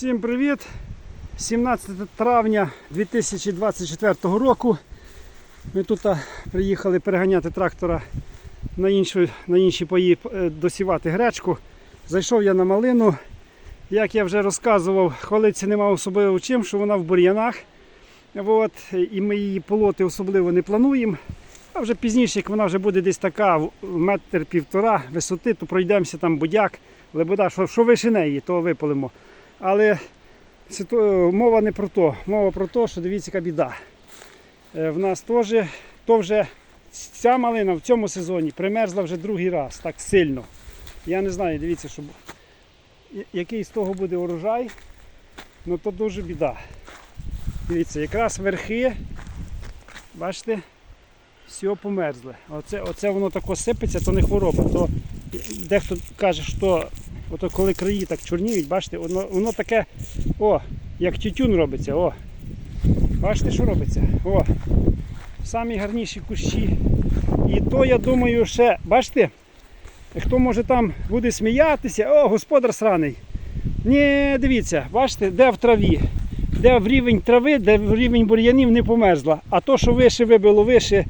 Всім привіт! 17 травня 2024 року. Ми тут приїхали переганяти трактора на, іншу, на інші паї е, досівати гречку. Зайшов я на малину. Як я вже розказував, хвалитися нема особливо чим, що вона в бур'янах. От, і ми її полоти особливо не плануємо. А вже пізніше, як вона вже буде десь така метр півтора висоти, то пройдемося там будяк, лебеда, що, що вище неї, то випалимо. Але мова не про то. Мова про те, що дивіться, яка біда. Е, В нас теж то вже ця малина в цьому сезоні примерзла вже другий раз так сильно. Я не знаю, дивіться, щоб я- який з того буде урожай, ну то дуже біда. Дивіться, якраз верхи, бачите, все померзле. Оце, оце воно тако сипеться, то не хвороба. То дехто каже, що ото коли краї так чорніють, бачите, воно, воно таке, о, як тютюн робиться, о. Бачите, що робиться? О. Самі гарніші кущі. І то я думаю, ще, бачите, хто може там буде сміятися, о, господар сраний. Ні, дивіться, бачите, де в траві, де в рівень трави, де в рівень бур'янів не померзла. А то, що вище вибило, вище,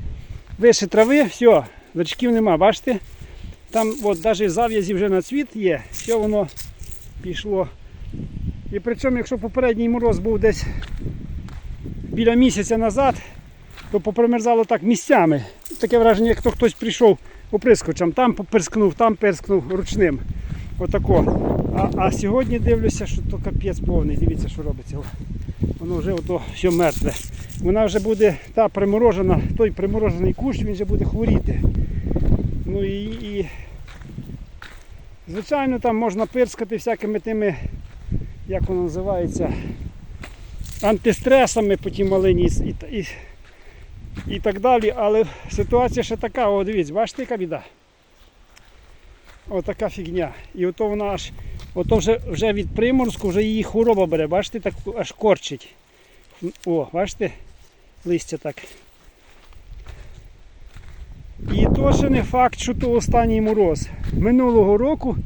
вище трави, все, вершків нема, бачите? Там от навіть зав'язі вже на цвіт є, все воно пішло. І причому, якщо попередній мороз був десь біля місяця назад, то попримерзало так місцями. Таке враження, як то хтось прийшов оприскочем, там поперскнув, там перскнув ручним. Отако. А, а сьогодні дивлюся, що то капець повний. Дивіться, що робиться. Воно вже ото все мертве. Вона вже буде та приморожена, той приморожений кущ, він вже буде хворіти. Ну і, і звичайно там можна пирскати всякими тими, як воно називається, антистресами по тій малині і, і, і, так далі. Але ситуація ще така, о, дивіться, бачите, яка біда. Отака фігня. І ото вона аж, ото вже, вже від приморозку вже її хвороба бере, бачите, так аж корчить. О, бачите, листя так. І то ще не факт, що то останній мороз. Минулого року,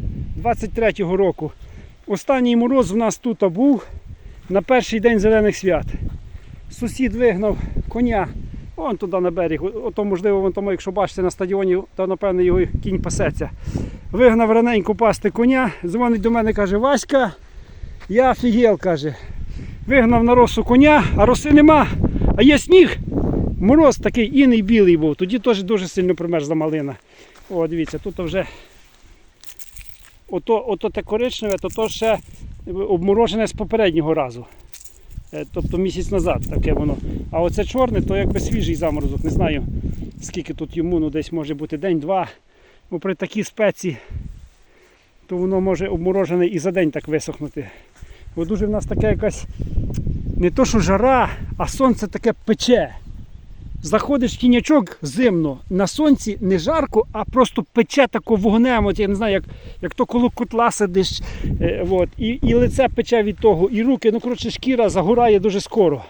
23-го року, останній мороз в нас тут був на перший день зелених свят. Сусід вигнав коня, вон туди на берег. Ото, можливо, вон тому, якщо бачите на стадіоні, то напевно його кінь пасеться. Вигнав раненько пасти коня, дзвонить до мене, каже, Васька, я офігел, каже. Вигнав на росу коня, а роси нема, а є сніг. Мороз такий іний білий був, тоді теж дуже сильно примерзла малина. О, дивіться, тут вже ото, ото те коричневе, то, то ще обморожене з попереднього разу. Е, Тобто місяць назад таке воно. А оце чорне, то якби свіжий заморозок. Не знаю скільки тут йому, ну десь може бути день-два. Бо при такій спеці, то воно може обморожене і за день так висохнути. Бо дуже в нас така якась не то що жара, а сонце таке пече. Заходиш в тінячок зимно, на сонці не жарко, а просто пече тако вогнем. От я не знаю, як, як то коло котла сидиш. Е, от, і, і лице пече від того, і руки, ну коротше, шкіра загорає дуже скоро.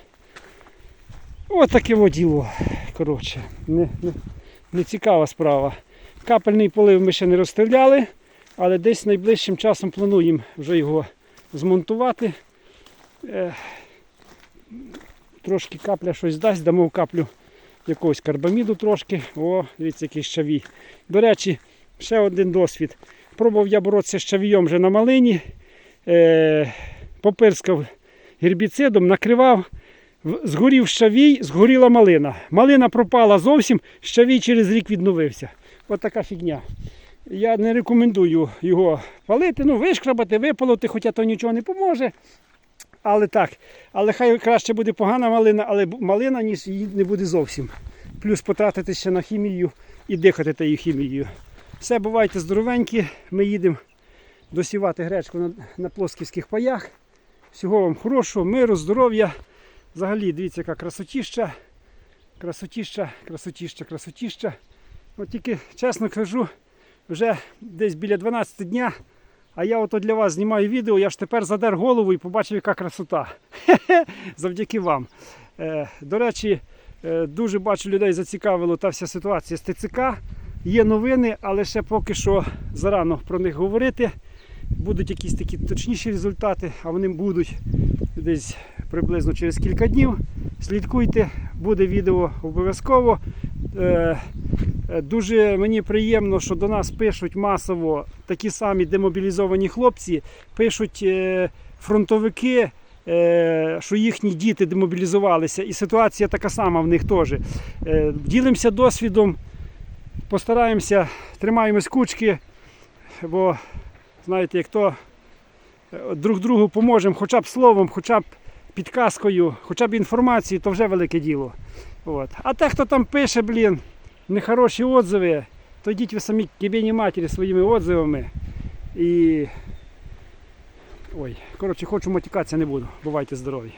От таке во діло. Коротше, не, не, не цікава справа. Капельний полив ми ще не розстріляли, але десь найближчим часом плануємо вже його змонтувати. Е, трошки капля щось дасть, дамо каплю якогось карбаміду трошки. О, дивіться, який щавій. До речі, ще один досвід. Пробував я боротися з щавієм вже на малині, е, попирскав гербіцидом, накривав, згорів щавій, згоріла малина. Малина пропала зовсім, щавій через рік відновився. От така фігня. Я не рекомендую його палити, ну вишкрабати, випалити, хоча то нічого не поможе. Але так, але хай краще буде погана малина, але малина, ніж її не буде зовсім. Плюс потратити ще на хімію і дихати тією хімією. Все, бувайте здоровенькі. Ми їдемо досівати гречку на, на плосківських паях. Всього вам хорошого, миру, здоров'я. Взагалі, дивіться, яка красотіща. Красотіща, красотіща, красотіща. От тільки, чесно кажу, вже десь біля 12 дня. А я ото для вас знімаю відео, я ж тепер задер голову і побачив, яка красота. Завдяки вам. Е, до речі, е, дуже бачу людей зацікавило та вся ситуація з ТЦК. Є новини, але ще поки що зарано про них говорити. будуть якісь такі точніші результати, а вони будуть десь приблизно через кілька днів. Слідкуйте, буде відео обов'язково. Е, Дуже мені приємно, що до нас пишуть масово такі самі демобілізовані хлопці, пишуть е, фронтовики, е, що їхні діти демобілізувалися, і ситуація така сама в них теж. Ділимося досвідом, постараємося, тримаємось кучки, бо знаєте, як то друг другу поможемо хоча б словом, хоча б підказкою, хоча б інформацією, то вже велике діло. От. А те, хто там пише, блін, нехороші отзиви, то йдіть ви самі кібені матері своїми отзивами. І. Ой, коротше, хочу матікатися не буду. Бувайте здорові.